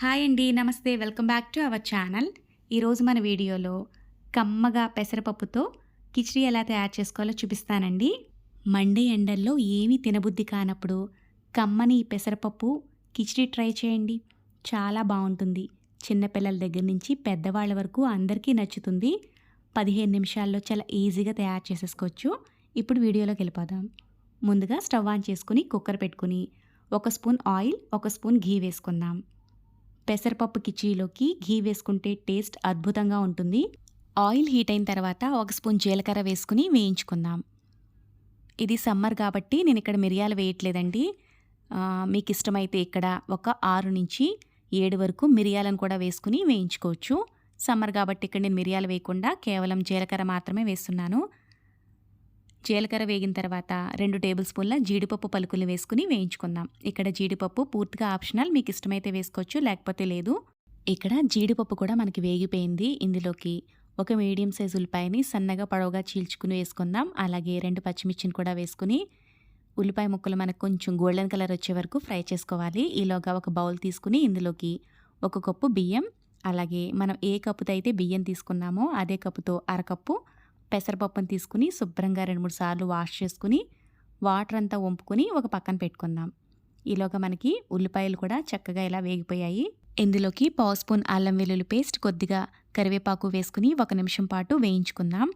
Hi అండి నమస్తే. Welcome back to our channel. ఈరోజు మన వీడియోలో కమ్మగా పెసరపప్పుతో కిచిడి ఎలా తయారు చేసుకోవాలో చూపిస్తానండి. మండే ఎండల్లో ఏమీ తినబుద్ధి కానప్పుడు కమ్మని పెసరపప్పు కిచిడి ట్రై చేయండి. చాలా బాగుంటుంది. చిన్నపిల్లల దగ్గర నుంచి పెద్దవాళ్ళ వరకు అందరికీ నచ్చుతుంది. పదిహేను నిమిషాల్లో చాలా ఈజీగా తయారు చేసేసుకోవచ్చు. ఇప్పుడు వీడియోలోకి వెళ్ళిపోదాం. ముందుగా స్టవ్ ఆన్ చేసుకుని కుక్కర్ పెట్టుకుని ఒక స్పూన్ ఆయిల్ ఒక స్పూన్ ఘీ వేసుకుందాం. పెసరపప్పు కిచీలోకి ఘీ వేసుకుంటే టేస్ట్ అద్భుతంగా ఉంటుంది. ఆయిల్ హీట్ అయిన తర్వాత ఒక స్పూన్ జీలకర్ర వేసుకుని వేయించుకుందాం. ఇది సమ్మర్ కాబట్టి నేను ఇక్కడ మిరియాలు వేయట్లేదండి. మీకు ఇష్టమైతే ఇక్కడ ఒక ఆరు నుంచి ఏడు వరకు మిరియాలను కూడా వేసుకుని వేయించుకోవచ్చు. సమ్మర్ కాబట్టి ఇక్కడ నేను మిరియాలు వేయకుండా కేవలం జీలకర్ర మాత్రమే వేస్తున్నాను. జీలకర్ర వేగిన తర్వాత రెండు టేబుల్ స్పూన్ల జీడిపప్పు పలుకులు వేసుకుని వేయించుకుందాం. ఇక్కడ జీడిపప్పు పూర్తిగా ఆప్షనల్ మీకు ఇష్టమైతే వేసుకోవచ్చు లేకపోతే లేదు. ఇక్కడ జీడిపప్పు కూడా మనకి వేగిపోయింది. ఇందులోకి ఒక మీడియం సైజ్ ఉల్లిపాయని సన్నగా పొడవుగా చీల్చుకుని వేసుకుందాం. అలాగే రెండు పచ్చిమిర్చిని కూడా వేసుకుని ఉల్లిపాయ ముక్కలు మనకు కొంచెం గోల్డెన్ కలర్ వచ్చే వరకు ఫ్రై చేసుకోవాలి. ఈలోగా ఒక బౌల్ తీసుకుని ఇందులోకి ఒక కప్పు బియ్యం అలాగే మనం ఏ కప్పుతో అయితే బియ్యం తీసుకున్నామో అదే కప్పుతో అరకప్పు పెసరపప్పును తీసుకుని శుభ్రంగా రెండు మూడు సార్లు వాష్ చేసుకుని వాటర్ అంతా వంపుకుని ఒక పక్కన పెట్టుకుందాం. ఈలోగా మనకి ఉల్లిపాయలు కూడా చక్కగా ఇలా వేగిపోయాయి. ఇందులోకి పావు స్పూన్ అల్లం వెల్లుల్లి పేస్ట్ కొద్దిగా కరివేపాకు వేసుకుని ఒక నిమిషం పాటు వేయించుకుందాం.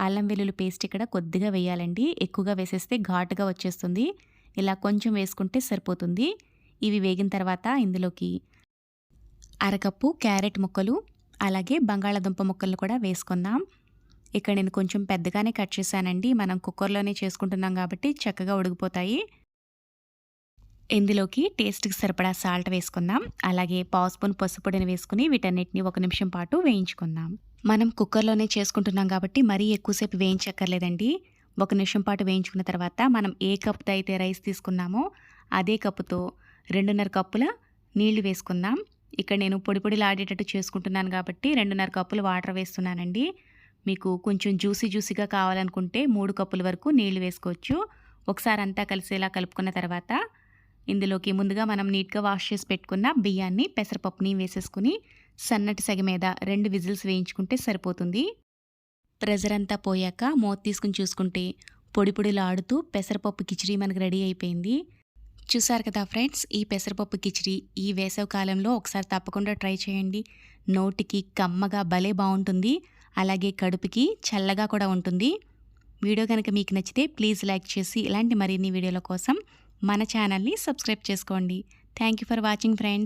అల్లం వెల్లుల్లి పేస్ట్ ఇక్కడ కొద్దిగా వేయాలండి. ఎక్కువగా వేసేస్తే ఘాటుగా వచ్చేస్తుంది. ఇలా కొంచెం వేసుకుంటే సరిపోతుంది. ఇవి వేగిన తర్వాత ఇందులోకి అరకప్పు క్యారెట్ ముక్కలు అలాగే బంగాళాదుంప ముక్కలు కూడా వేసుకుందాం. ఇక్కడ నేను కొంచెం పెద్దగానే కట్ చేశానండి. మనం కుక్కర్లోనే చేసుకుంటున్నాం కాబట్టి చక్కగా ఉడికిపోతాయి. ఇందులోకి టేస్ట్కి సరిపడా సాల్ట్ వేసుకుందాం. అలాగే పావు స్పూన్ పసుపొడిని వేసుకుని వీటన్నిటిని ఒక నిమిషం పాటు వేయించుకుందాం. మనం కుక్కర్లోనే చేసుకుంటున్నాం కాబట్టి మరీ ఎక్కువసేపు వేయించక్కర్లేదండి. ఒక నిమిషం పాటు వేయించుకున్న తర్వాత మనం ఏ కప్పుతో అయితే రైస్ తీసుకున్నామో అదే కప్పుతో రెండున్నర కప్పుల నీళ్ళు వేసుకుందాం. ఇక్కడ నేను పొడి పొడిలాడేటట్టు చేసుకుంటున్నాను కాబట్టి రెండున్నర కప్పులు వాటర్ వేస్తున్నానండి. మీకు కొంచెం జ్యూసీ జ్యూసీగా కావాలనుకుంటే మూడు కప్పుల వరకు నీళ్ళు వేసుకోవచ్చు. ఒకసారి అంతా కలిసేలా కలుపుకున్న తర్వాత ఇందులోకి ముందుగా మనం నీట్గా వాష్ చేసి పెట్టుకున్న బియ్యాన్ని పెసరపప్పుని వేసేసుకుని సన్నటి సగ మీద రెండు విజిల్స్ వేయించుకుంటే సరిపోతుంది. ప్రెజర్ అంతా పోయాక మూత తీసుకుని చూసుకుంటే పొడి పొడిలాడుతూ పెసరపప్పు కిచిడి మనకు రెడీ అయిపోయింది. చూసారు కదా ఫ్రెండ్స్ ఈ పెసరపప్పు కిచిడి ఈ వేసవి కాలంలో ఒకసారి తప్పకుండా ట్రై చేయండి. నోటికి కమ్మగా భలే బాగుంటుంది. అలాగే కడుపుకి చల్లగా కూడా ఉంటుంది. వీడియో కనుక మీకు నచ్చితే ప్లీజ్ లైక్ చేసి ఇలాంటి మరిన్ని వీడియోల కోసం మన ఛానల్ని సబ్స్క్రైబ్ చేసుకోండి. Thank you for watching friends.